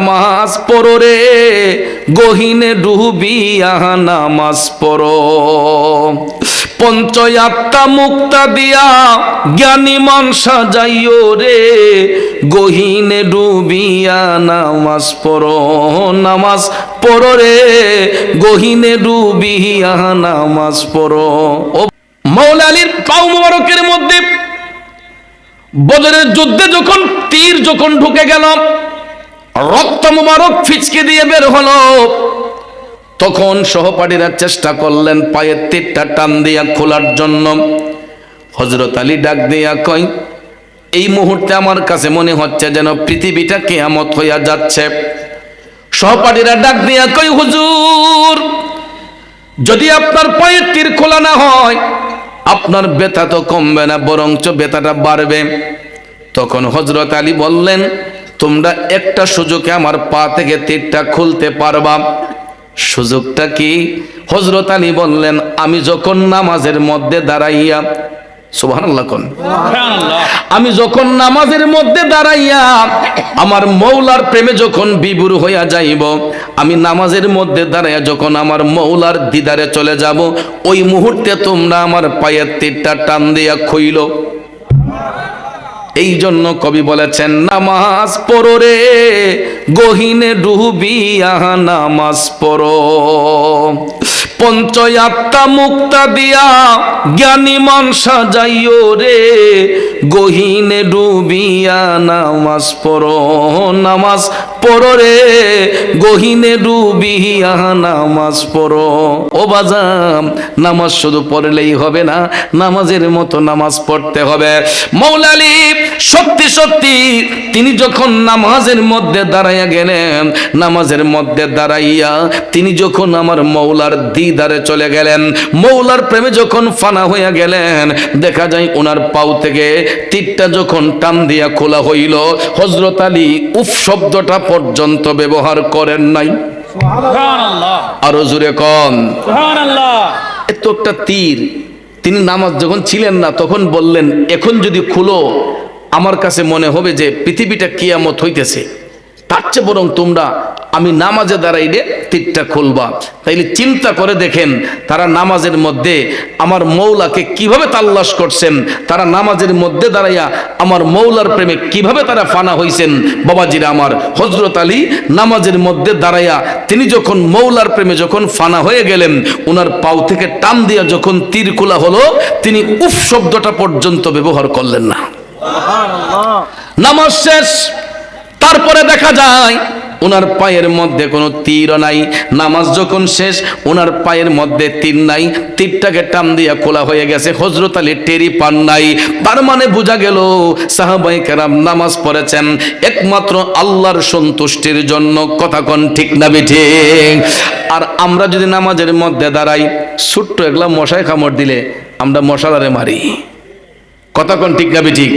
নামাজ পড়ো রে, গহিনে ডুবিয়া নামাজ পড়ো। পঞ্চয়াত্মা মুক্তা দিয়া জ্ঞানী মন সাজাইও রে, গহিনে ডুবিয়া নামাজ পড়ো। নামাজ পড়ো রে, গহিনে ডুবিয়া নামাজ পড়ো। ও মৌলালির পাও মোবারকের মধ্যে বদরের যুদ্ধে যখন তীর যখন ঢুকে গেল রক্ত মুবারক ফিচকে দিয়ে বের হলো। তখন সহপাঠীরা চেষ্টা করলেন পায়ের তীরটা টান দিয়া খোলার জন্য। হজরত আলী ডাক দিয়া কয়, এই মুহূর্তে আমার কাছে মনে হচ্ছে যেন পৃথিবীটা কেয়ামত হইয়া যাচ্ছে। সহপাঠীরা ডাক দিয়া কই হুজুর, যদি আপনার পায়ের তীর খোলা না হয়, আপনার ব্যথা তো কমবে না, বরঞ্চ ব্যথাটা বাড়বে। তখন হজরত আলী বললেন তোমরা একটা সুযোগে আমার পা থেকে তীরটা খুলতে পারবা। সুযোগটা কি? হজরত আলী বললেন আমি যখন নামাজের মধ্যে দাঁড়াইয়া আমি যখন নামাজের মধ্যে দাঁড়াইয়া আমার মৌলার প্রেমে যখন বিবুর হইয়া যাইব আমি নামাজের মধ্যে দাঁড়াইয়া যখন আমার মৌলার দিদারে চলে যাব ওই মুহূর্তে তোমরা আমার পায়ের তীরটা টান দিয়া খইল। এই জন্য কবি বলেছেন, নামাজ পড়ো রে, গহিনে ডুবিয়া নামাজ পড়ো। পঞ্চয়াত্মা মুক্তা দিয়া জ্ঞানী মন সাজাইও রে, গহিনে ডুবিয়া নামাজ পড়ো। নামাজ পড়ো রে, গহিনে ডুবিয়া নামাজ পড়ো। ও বাজাম নামাজ শুধু পড়লেই হবে না, নামাজের মতো নামাজ পড়তে হবে। মৌলালি সত্যি সত্যি তিনি যখন নামাজের মধ্যে দাঁড়াইয়া গেলেন নামাজের মধ্যে দাঁড়াইয়া তিনি যখন আমার মৌলার দিদারে চলে গেলেন মৌলার প্রেমে যখন ফানা হইয়া গেলেন দেখা যায় ওনার পাও থেকে তীরটা যখন টান দিয়া খোলা হইল হজরত আলী উফ শব্দটা পর্যন্ত ব্যবহার করেন নাই। আরও জুড়ে কন। এত একটা তীর তিনি নামাজ যখন ছিলেন না তখন বললেন এখন যদি খুলো আমার কাছে মনে হবে যে পৃথিবীটা কিয়ামত হইতেছে। তার চেয়ে বরং তোমরা আমি নামাজে দাঁড়াইলে তীরটা খুলবা। তাইলে চিন্তা করে দেখেন, তারা নামাজের মধ্যে আমার মৌলাকে কীভাবে তাল্লাশ করছেন, তারা নামাজের মধ্যে দাঁড়াইয়া আমার মৌলার প্রেমে কীভাবে তারা ফানা হইছেন। বাবাজিরা আমার হজরত আলী নামাজের মধ্যে দাঁড়াইয়া তিনি যখন মৌলার প্রেমে যখন ফানা হয়ে গেলেন ওনার পাও থেকে টান দিয়া যখন তীর খোলা হলো, তিনি উফ শব্দটা পর্যন্ত ব্যবহার করলেন না। নামাজ শেষ, তারপরে দেখা যায় ওনার পায়ের মধ্যে কোনো তীর নাই। নামাজ যখন শেষ ওনার পায়ের মধ্যে তীর নাই। তীরটাকে টান দিয়া খোলা হয়ে গেছে হজরত আলী টেরি পান নাই। তার মানে বোঝা গেল সাহাবাই কেরাম নামাজ পড়েছেন একমাত্র আল্লাহর সন্তুষ্টির জন্য। কথা কন ঠিক না ঠিক আর আমরা যদি নামাজের মধ্যে দাঁড়াই, ছোট্ট এগুলা মশায় কামড় দিলে আমরা মশালারে মারি। কতক্ষণ ঠিক না ঠিক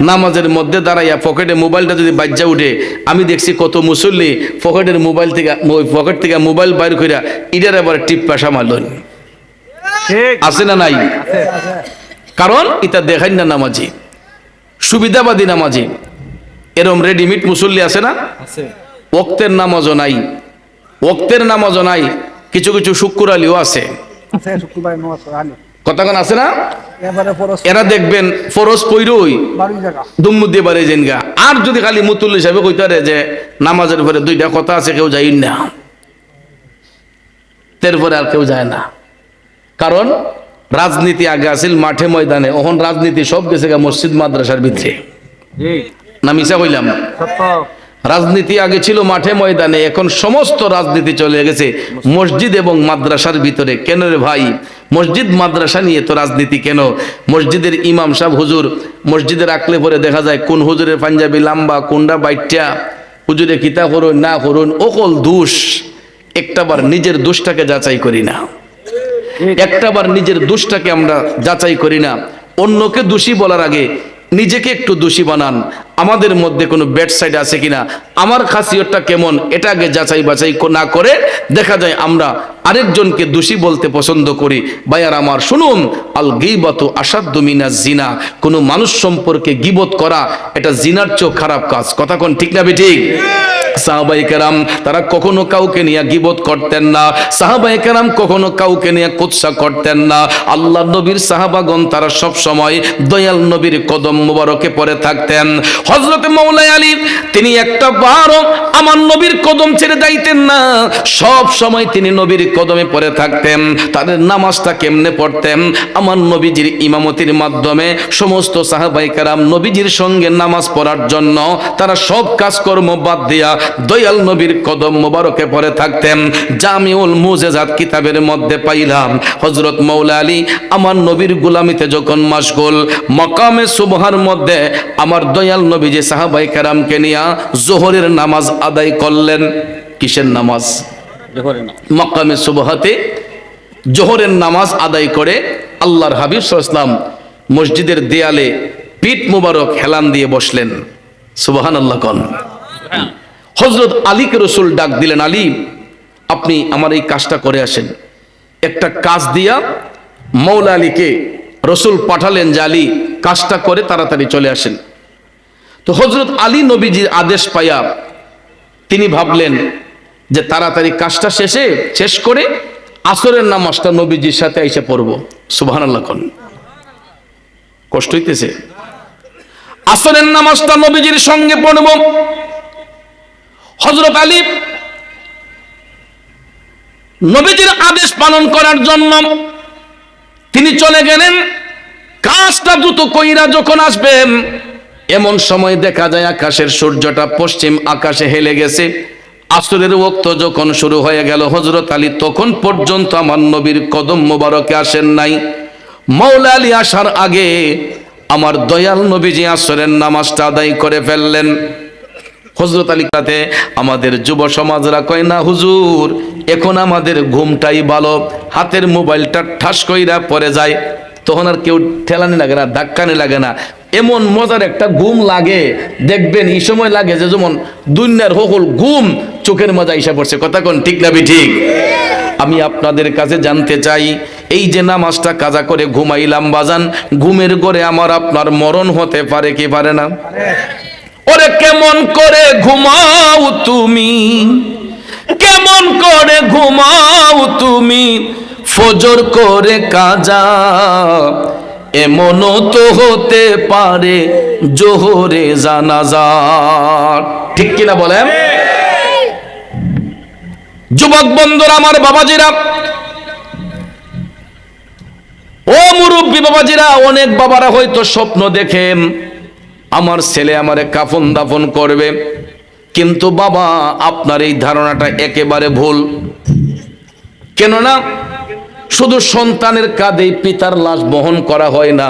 নামাজের মধ্যে দাঁড়াইয়া পকেটে মোবাইলটা যদি বাজ্যা উঠে আমি দেখছি কত মুসল্লি পকেটের মোবাইল থেকে পকেট থেকে মোবাইল বাইর কইরা ইটার আবার টিপ পেশা মারলেন। আছে না নাই? কারণ এটা দেখাই না নামাজি। সুবিধাবাদী নামাজি। এরম রেডিমেড মুসল্লি আছে না? ওক্তের নামাজও নাই। ওক্তের নামাজও নাই। কিছু কিছু শুক্র আলীও আছে। আছে শুক্রবার কতক্ষণ আছে না? এরা দেখবেন ফরজ পইরই। বাড়ি জায়গা। দুম্মুদি বারে জেনগা। আর যদি খালি মুতুল হিসাবে কইতারে যে নামাজের পরে দুইটা কথা আছে কেউ যাই না। এরপরে আর কেউ যায় না। কারণ রাজনীতি আগে আছিল মাঠে ময়দানে। ওখন রাজনীতি সব গেছে গা মসজিদ মাদ্রাসার ভিতরে। না মিশা কইলাম? রাজনীতি আগে ছিল মাঠে ময়দানে, এখন সমস্ত রাজনীতি চলে গেছে। মসজিদ এবং মাদ্রাসার ভিতরে কেন রে ভাই? মসজিদ, মাদ্রাসা নিয়ে তো রাজনীতি কেন? মসজিদের ইমাম সাহেব, হুজুর মসজিদে রাখলে পরে দেখা যায় কোন হুজুরের পাঞ্জাবি লাম্বা, কোনটা বাইটা হুজুরে কিতা করুন, না করুন ওকল দোষ। একটাবার নিজের দোষটাকে যাচাই করি না। একটাবার নিজের দোষটাকে আমরা যাচাই করি না। অন্যকে দোষী বলার আগে নিজেকে একটু দোষী বানান। আমাদের মধ্যে কোনো ব্যাড সাইড আছে কিনা? আমার খাসিয়তটা কেমন? এটা আগে যাচাই বাছাই না করে দেখা যায় আমরা আরেকজনকে দোষী বলতে পছন্দ করি। ভাইয়ার আমার, শুনুন, আল গিবত আসাধ্য মিনা জিনা। কোনো মানুষ সম্পর্কে গিবত করা, এটা জিনার চোখ খারাপ কাজ। কথা কোন ঠিক না বে ঠিক সাহাবাই কেরাম তারা কখনো কাউকে নিয়ে গিবত করতেন না। সাহাবাই কেরাম কখনো কাউকে নিয়ে কুৎসা করতেন না। আল্লাহ নবীর সাহাবাগণ তারা সব সময় দয়াল নবীর কদম মুবারকে পড়ে থাকতেন। হজরত মৌলাই আলী, তিনি একটা বারও আমার নবীর কদম ছেড়ে যাইতেন না। সব সময় তিনি নবীর কদমে পড়ে থাকতেন। তাদের নামাজটা কেমনে পড়তেন? আমার নবীজির ইমামতির মাধ্যমে সমস্ত সাহাবাই কারাম নবীজির সঙ্গে নামাজ পড়ার জন্য তারা সব কাজকর্ম বাদ দিয়া দয়াল নবীর কদম মোবারকে পড়ে থাকতেন। জামিউল মুজেজাত কিতাবের মধ্যে পাইলাম হজরত মৌলা আলী আমার নবীর গুলামিতে যখন মাসগুল মকামে সুবহার মধ্যে আমার দয়াল নবী যে সাহাবাই কারামকে নিয়া জোহরের নামাজ আদায় করলেন। কিসের নামাজ? মকামে সুবহাতে জোহরের নামাজ আদায় করে আল্লাহর হাবিব ইসলাম মসজিদের দেয়ালে পিঠ মুবারক হেলান দিয়ে বসলেন। সুবহান আল্লাহ কন। হজরত আলীকে রসুল ডাক দিলেন, আলী, আপনি আমার এই কাজটা করে আসেন। একটা কাজ দিয়া মৌলা আলীকে রসুল পাঠালেন যে, আলী, কাজটা করে তাড়াতাড়ি চলে আসেন। তো হজরত আলী নবীজির আদেশ পাইয়া তিনি ভাবলেন যে, তাড়াতাড়ি কাজটা শেষে, শেষ করে আসরের নামাজটা নবীজির সাথে এসে পড়ব। সুবাহ কষ্ট হইতেছে। আসরের নামাজটা নবীজির সঙ্গে পড়ব। হজরত আলী নবীজির আদেশ পালন করার জন্য তিনি চলে গেলেন। কাজটা দ্রুত কইরা যখন আসবেন, এমন সময় দেখা যায় আকাশের সূর্যটা পশ্চিম আকাশে হেলে গেছে। আসরের ওক্ত যখন শুরু হয়ে গেল হজরত আলী তখন পর্যন্ত আমার নবীর কদম মোবারকে আসেন নাই। মৌলা আলী আসার আগে আমার দয়াল নবীজি আসরের নামাজটা আদায় করে ফেললেন। হজরত আলী কাতে আমাদের যুব সমাজরা কয় না হুজুর, এখন আমাদের ঘুমটাই ভালো, হাতের মোবাইলটা ঠাস কইরা পরে যায়, তখন আর কেউ ঠেলানি লাগে না, ধাক্কানি লাগে না। এমন মজার একটা ঘুম লাগে, দেখবেন এই সময় লাগে যে যেমন দুনিয়ার হকল ঘুম চোখের মজা হিসাব পড়ছে। কথা কোন ঠিক না ঠিক আমি আপনাদের কাছে জানতে চাই, এই যে নামাজটা কাজা করে ঘুমাইলাম বাজান, ঘুমের ঘরে আমার আপনার মরণ হতে পারে কি পারে না? ওরে কেমন করে ঘুমাও তুমি? কেমন করে ঘুমাও তুমি? ফজর করে কাজা এমনও তো হতে পারে জোহরে জানাজা। ঠিক কিনা বলেন? যুবক বন্ধুরা, আমার বাবাজিরা, ও মুরব্বী বাবাজিরা, অনেক বাবারা হয়তো স্বপ্ন দেখেন। আমার ছেলে আমারে কাফন দাফন করবে। কিন্তু বাবা, আপনার এই ধারণাটা একেবারে ভুল। কেননা, শুধু সন্তানের কাঁধে পিতার লাশ বহন করা হয় না,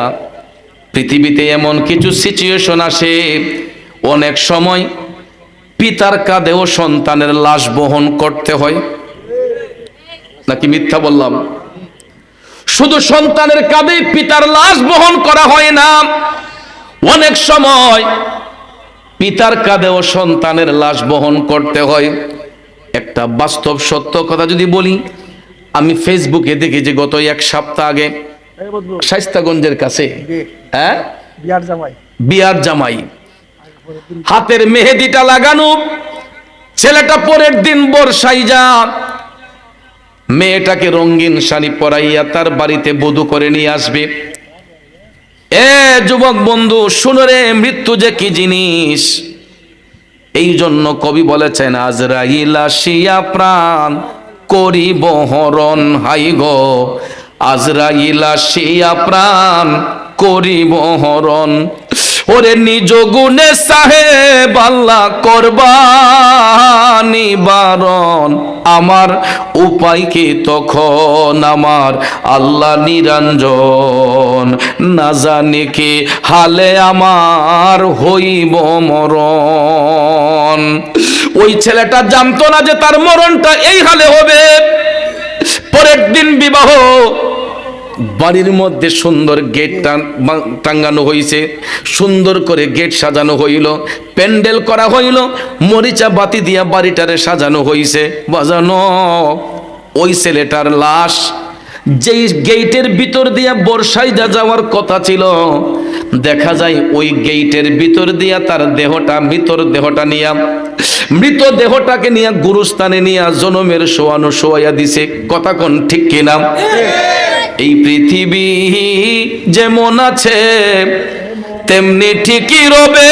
পৃথিবীতে এমন কিছু সিচুয়েশন আসে। অনেক সময় পিতার কাঁধেও সন্তানের লাশ বহন করতে হয়। নাকি মিথ্যা বললাম? শুধু সন্তানের কাঁধে পিতার লাশ বহন করা হয় না অনেক সময় পিতার কাঁধেও সন্তানের লাশ বহন করতে হয়। একটা বাস্তব সত্য কথা যদি বলি আমি ফেসবুকে দেখেছি গত এক সপ্তাহ আগে শাইস্তাগঞ্জের কাছে হ্যাঁ? বিয়ার জামাই। বিয়ার জামাই। হাতের মেহেদিটা লাগানো ছেলেটা পরের দিন বর্ষাই যা মেয়েটাকে রঙিন শাড়ি পরাইয়া তার বাড়িতে বধু করে নিয়ে আসবে। এ যুবক বন্ধু, শুনো রে, মৃত্যু যে কি জিনিস? এই জন্য কবি বলেছেন, আজরাইল আসিয়া প্রাণ করিব হরণ, হাই গো। আজরাইল আসিয়া প্রাণ করিব হরণ। ওরে নিজ গুণে সাহেব আল্লাহ করবা বারণ। আমার উপায়কে তখন আমার আল্লাহ নিরঞ্জন। না জানে কে হালে আমার হইব মরণ। ওই ছেলেটা জানতো না যে তার মরণটা এই হালে হবে। পরের দিন বিবাহ বাড়ির মধ্যে সুন্দর গেট টাঙ্গানো হয়েছে সুন্দর করে গেট সাজানো হইল। প্যান্ডেল করা হইল। মরিচা বাতি দিয়া বাড়িটারে সাজানো হইছে। বাজানো। ওই ছেলেটার লাশ। যেই গেটের ভিতর দিয়া বর্ষায় যা যাওয়ার কথা ছিল, দেখা যায় ওই গেইটের ভিতর দিয়া তার দেহটা, মৃতর দেহটা নিয়া মৃত দেহটাকে নিয়ে গুরুস্থানে নিয়ে জনমের শোয়ানো শোয়াইয়া দিছে। কথা কোন ঠিক কিনা? এই পৃথিবী যেমন আছে, তেমনি ঠিকই রবে।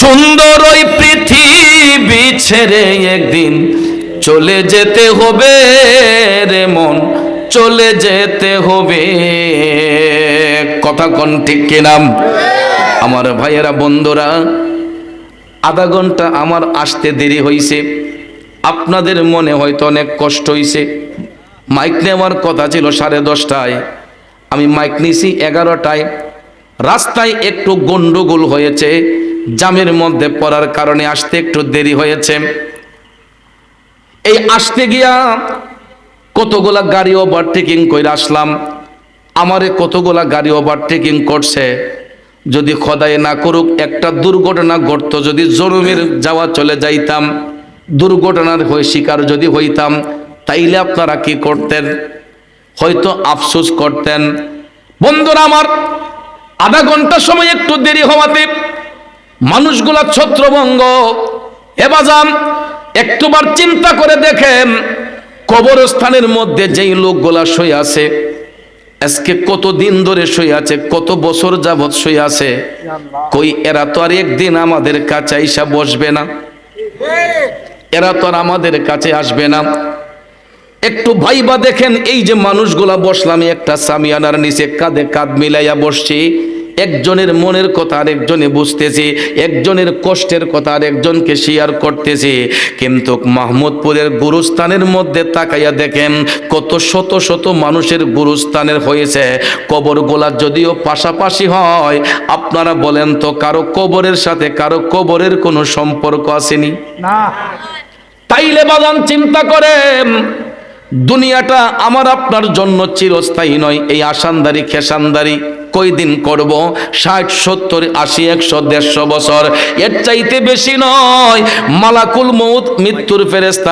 সুন্দর ওই পৃথিবী ছেড়ে একদিন চলে যেতে হবে রে মন, চলে যেতে হবে। কথা কোন ঠিক কিনাম আমার ভাইয়েরা, বন্ধুরা, আধা ঘণ্টা আমার আসতে দেরি হয়েছে আপনাদের মনে হয়তো অনেক কষ্ট হয়েছে মাইক নেওয়ার কথা ছিল সাড়ে দশটায়। আমি মাইক নিছি এগারোটায়। রাস্তায় একটু গন্ডগোল হয়েছে। জামের মধ্যে পড়ার কারণে আসতে একটু দেরি হয়েছে। এই আসতে গিয়া কতগুলা গাড়ি ওভারটেকিং করে আসলাম। আমারে কতগুলা গাড়ি ওভারটেকিং করছে। যদি খদাই না করুক, একটা দুর্ঘটনা ঘটতো, যদি জরুমের যাওয়া চলে যাইতাম। দুর্ঘটনার হয়ে শিকার যদি হইতাম, তাইলে আপনারা কি করতেন? হয়তো আফসোস করতেন। বন্ধুরা আমার, আধা ঘণ্টা সময় একটু দেরি হওয়াতে মানুষগুলা ছত্রভঙ্গ। এবাজাম একটুবার চিন্তা করে দেখেন, কবরস্থানের মধ্যে যেই লোকগুলা শুয়ে আছে, আজকে কত দিন ধরে শুয়ে আছে, কত বছর যাবৎ শুয়ে আছে, কই এরা তো আর একদিন আমাদের কাছে আইসা বসবে না? এরা তো আর আমাদের কাছে আসবে না। একটু ভাইবা দেখেন, এই যে মানুষগুলা বসলাম, একটা সামিয়ানার নিচে কাঁধে কাঁধ মিলাইয়া বসছি। একজনের মনের কথা আর একজনে বুঝতেছে একজনের কষ্টের কথা আর একজনকে শেয়ার করতেছে। কিন্তু মাহমুদপুরের গুরুস্থানের মধ্যে তাকাইয়া দেখেন কত শত শত মানুষের গুরুস্থানের হয়েছে। কবরগুলা যদিও পাশাপাশি হয় আপনারা বলেন তো কারও কবরের সাথে কারও কবরের কোনো সম্পর্ক আসেনি? না। তাইলে বাদান চিন্তা করেন দুনিয়াটা আমার আপনার জন্য চিরস্থায়ী নয় এই আসানদারি খেসানদারি। কয়দিন করব? ষাট, সত্তর, আশি, একশো, দেড়শো বছর। এর চাইতে বেশি নয়। মালাকুল মৌত মৃত্যুর ফেরেস্তা